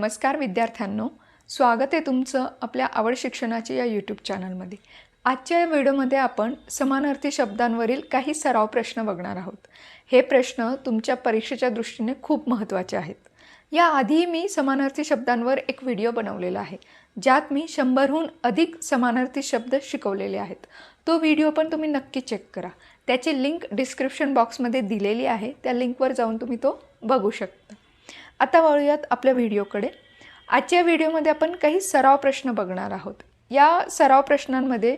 नमस्कार विद्यार्थ्यांनो स्वागत आहे तुमचं आपल्या आवड शिक्षणाच्या या यूट्यूब चॅनलमध्ये आजच्या या व्हिडिओमध्ये आपण समानार्थी शब्दांवरील काही सराव प्रश्न बघणार आहोत. हे प्रश्न तुमच्या परीक्षेच्या दृष्टीने खूप महत्त्वाचे आहेत. याआधी मी समानार्थी शब्दांवर एक व्हिडिओ बनवलेला आहे. ज्यात मी शंभरहून अधिक समानार्थी शब्द शिकवलेले आहेत. तो व्हिडिओ पण तुम्ही नक्की चेक करा. त्याची लिंक डिस्क्रिप्शन बॉक्समध्ये दिलेली आहे. त्या लिंकवर जाऊन तुम्ही तो बघू शकता. आता वळूयात आपल्या व्हिडिओकडे. आजच्या व्हिडिओमध्ये आपण काही सराव प्रश्न बघणार आहोत. या सराव प्रश्नांमध्ये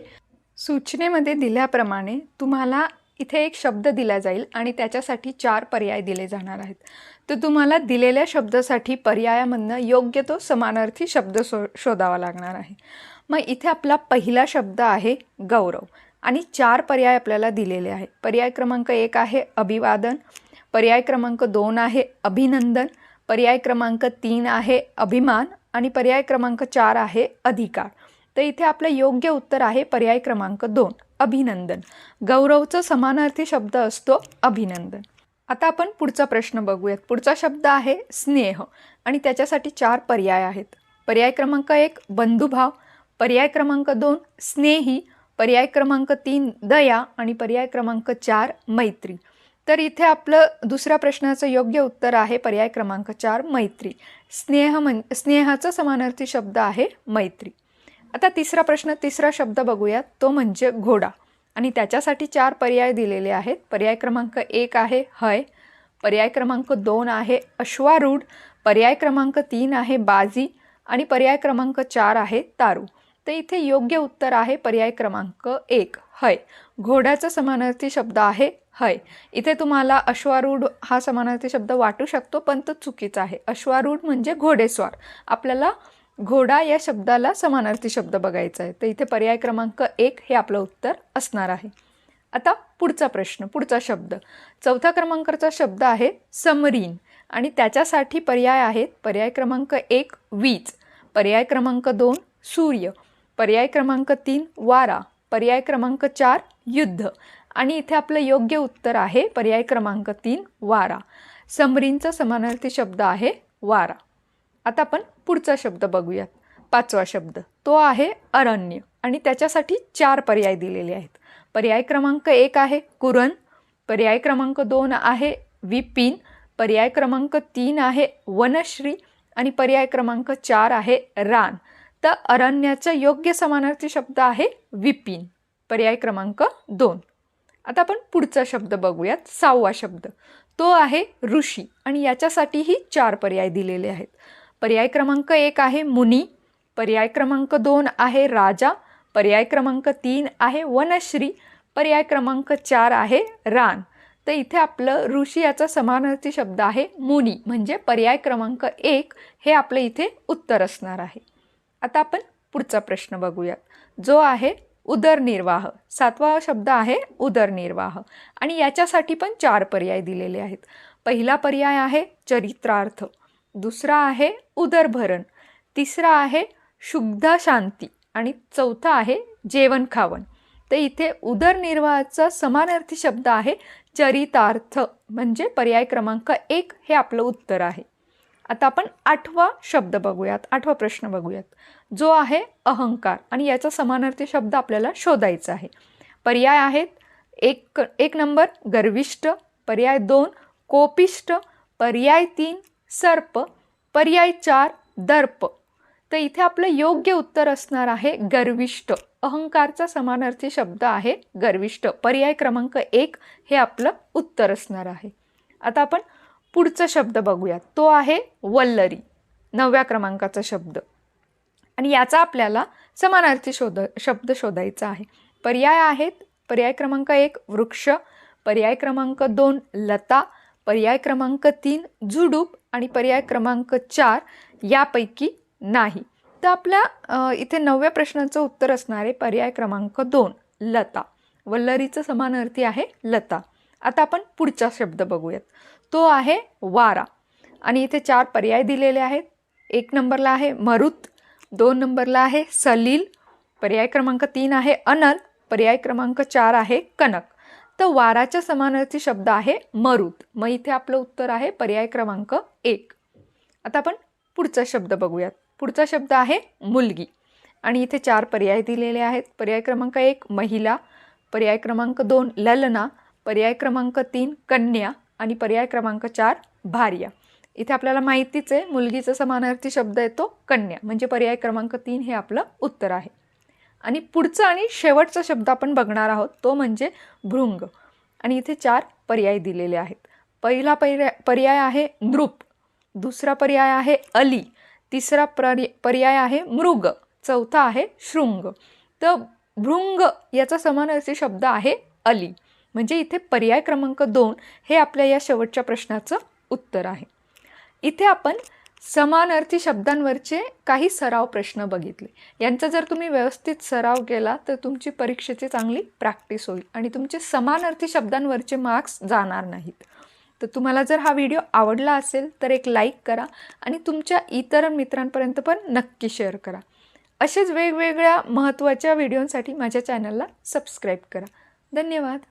सूचनेमध्ये दिल्याप्रमाणे तुम्हाला इथे एक शब्द दिला जाईल आणि त्याच्यासाठी चार पर्याय दिले जाणार आहेत. तर तुम्हाला दिलेल्या शब्दासाठी पर्यायामधनं योग्य तो समानार्थी शब्द शो शोधावा लागणार आहे. मग इथे आपला पहिला शब्द आहे गौरव आणि चार पर्याय आपल्याला दिलेले आहे पर्याय क्रमांक एक आहे अभिवादन. पर्याय क्रमांक दोन आहे अभिनंदन. पर्याय क्रमांक तीन आहे अभिमान आणि पर्याय क्रमांक चार आहे अधिकार. तर इथे आपलं योग्य उत्तर आहे पर्याय क्रमांक दोन अभिनंदन. गौरवचं समानार्थी शब्द असतो अभिनंदन. आता आपण पुढचा प्रश्न बघूयात. पुढचा शब्द आहे स्नेह आणि त्याच्यासाठी चार पर्याय आहेत. पर्याय क्रमांक एक बंधुभाव. पर्याय क्रमांक दोन स्नेही. पर्याय क्रमांक तीन दया. आणि पर्याय क्रमांक चार मैत्री. तर इथे आपलं दुसऱ्या प्रश्नाचं योग्य उत्तर आहे पर्याय क्रमांक चार मैत्री. स्नेह म्हण स्नेहाचा समानार्थी शब्द आहे मैत्री. आता तिसरा प्रश्न तिसरा शब्द बघूयात. तो म्हणजे घोडा. आणि त्याच्यासाठी चार पर्याय दिलेले आहेत. पर्याय क्रमांक एक आहे हय. पर्याय क्रमांक दोन आहे अश्वारूढ. पर्याय क्रमांक तीन आहे बाजी. आणि पर्याय क्रमांक चार आहे तारू. तर इथे योग्य उत्तर आहे पर्याय क्रमांक एक हय. घोड्याचा समानार्थी शब्द आहे हय. इथे तुम्हाला अश्वारूढ हा समानार्थी शब्द वाटू शकतो पण तो चुकीचा आहे. अश्वारूढ म्हणजे घोडेस्वार. आपल्याला घोडा या शब्दाला समानार्थी शब्द बघायचा आहे. तर इथे पर्याय क्रमांक एक हे आपलं उत्तर असणार आहे. आता पुढचा प्रश्न पुढचा शब्द. चौथ्या क्रमांकाचा शब्द आहे समरीन. आणि त्याच्यासाठी पर्याय आहेत पर्याय क्रमांक एक वीज. पर्याय क्रमांक दोन सूर्य. पर्याय क्रमांक तीन वारा. पर्याय क्रमांक चार युद्ध. आणि इथे आपलं योग्य उत्तर आहे पर्याय क्रमांक तीन वारा. समरींचा समानार्थी शब्द आहे वारा. आता आपण पुढचा शब्द बघूयात. पाचवा शब्द. तो आहे अरण्य. आणि त्याच्यासाठी चार पर्याय दिलेले आहेत. पर्याय क्रमांक एक आहे कुरण. पर्याय क्रमांक दोन आहे विपिन. पर्याय क्रमांक तीन आहे वनश्री. आणि पर्याय क्रमांक चार आहे रान. तर अरण्याचा योग्य समानार्थी शब्द आहे विपिन. पर्याय क्रमांक दोन. आता आपण पुढचा शब्द बघूयात. सहावा शब्द. तो आहे ऋषी आणि याच्यासाठीही चार पर्याय दिलेले आहेत. पर्याय क्रमांक एक आहे मुनी पर्याय क्रमांक दोन आहे राजा पर्याय क्रमांक तीन आहे वनश्री पर्याय क्रमांक चार आहे रान. तर इथे आपलं ऋषी याचा समानार्थी शब्द आहे मुनी म्हणजे पर्याय क्रमांक एक हे आपलं इथे उत्तर असणार आहे. आता आपण पुढचा प्रश्न बघूयात. जो आहे उदरनिर्वाह. सातवा शब्द आहे उदरनिर्वाह. आणि याच्यासाठी पण चार पर्याय दिलेले आहेत. पहिला पर्याय आहे चरित्रार्थ. दुसरा आहे उदरभरण. तिसरा आहे शुद्ध शांती आणि चौथा आहे जेवण खावण तर इथे उदरनिर्वाहाचा समानार्थी शब्द आहे चरितार्थ. म्हणजे पर्याय क्रमांक एक हे आपलं उत्तर आहे. आता आपण आठवा शब्द बघूयात आठवा प्रश्न बघूयात. जो आहे अहंकार आणि याचा समानार्थी शब्द आपल्याला शोधायचा आहे. पर्याय आहेत एक एक नंबर गर्विष्ट पर्याय दोन कोपिष्ट पर्याय तीन सर्प पर्याय चार दर्प. तर इथे आपलं योग्य उत्तर असणार आहे गर्विष्ट अहंकारचा समानार्थी शब्द आहे गर्विष्ट पर्याय क्रमांक एक हे आपलं उत्तर असणार आहे. आता आपण पुढचा शब्द बघूयात तो आहे वल्लरी नवव्या क्रमांकाचा शब्द. आणि याचा आपल्याला समानार्थी शोध शब्द शोधायचा आहे. पर्याय आहेत पर्याय क्रमांक एक वृक्ष पर्याय क्रमांक दोन लता पर्याय क्रमांक तीन झुडूप आणि पर्याय क्रमांक चार यापैकी नाही. तर आपल्या इथे नवव्या प्रश्नाचं उत्तर असणारे पर्याय क्रमांक दोन लता. वल्लरीचं समानार्थी आहे लता. आता आपण पुढचा शब्द बघूयात. तो आहे वारा. आणि इथे चार पर्याय दिलेले आहेत. एक नंबरला आहे मरुत दोन नंबरला आहे सलील पर्याय क्रमांक तीन आहे अनल पर्याय क्रमांक चार आहे कनक. तर वाराच्या समानार्थी शब्द आहे मरुत. मग इथे आपलं उत्तर आहे पर्याय क्रमांक एक. आता आपण पुढचा शब्द बघूयात. पुढचा शब्द आहे मुलगी. आणि इथे चार पर्याय दिलेले आहेत. पर्याय क्रमांक एक महिला पर्याय क्रमांक दोन ललना पर्याय क्रमांक तीन कन्या आणि पर्याय क्रमांक चार भार्या. इथे आपल्याला माहितीच आहे मुलगीचा समानार्थी शब्द येतो कन्या. म्हणजे पर्याय क्रमांक तीन हे आपलं उत्तर आहे. आणि पुढचा आणि शेवटचा शब्द आपण बघणार आहोत तो म्हणजे भृंग. आणि इथे चार पर्याय दिलेले आहेत. पहिला पर्याय पर्याय आहे नृप. दुसरा पर्याय आहे अली. तिसरा पर्याय पर्याय आहे मृग. चौथा आहे शृंग. तर भृंग याचा समानार्थी शब्द आहे अली. म्हणजे इथे पर्याय क्रमांक दोन हे आपल्या या शेवटच्या प्रश्नाचं उत्तर आहे. इथे आपण समानार्थी शब्दांवरचे काही सराव प्रश्न बघितले. यांचा जर तुम्ही व्यवस्थित सराव केला तर तुमची परीक्षेची चांगली प्रॅक्टिस होईल आणि तुमचे समानार्थी शब्दांवरचे मार्क्स जाणार नाहीत. तर तुम्हाला जर हा व्हिडिओ आवडला असेल तर एक लाईक करा आणि तुमच्या इतर मित्रांपर्यंत पण नक्की शेअर करा. असेच वेगवेगळ्या महत्त्वाच्या व्हिडिओंसाठी माझ्या चॅनलला सबस्क्राईब करा. धन्यवाद.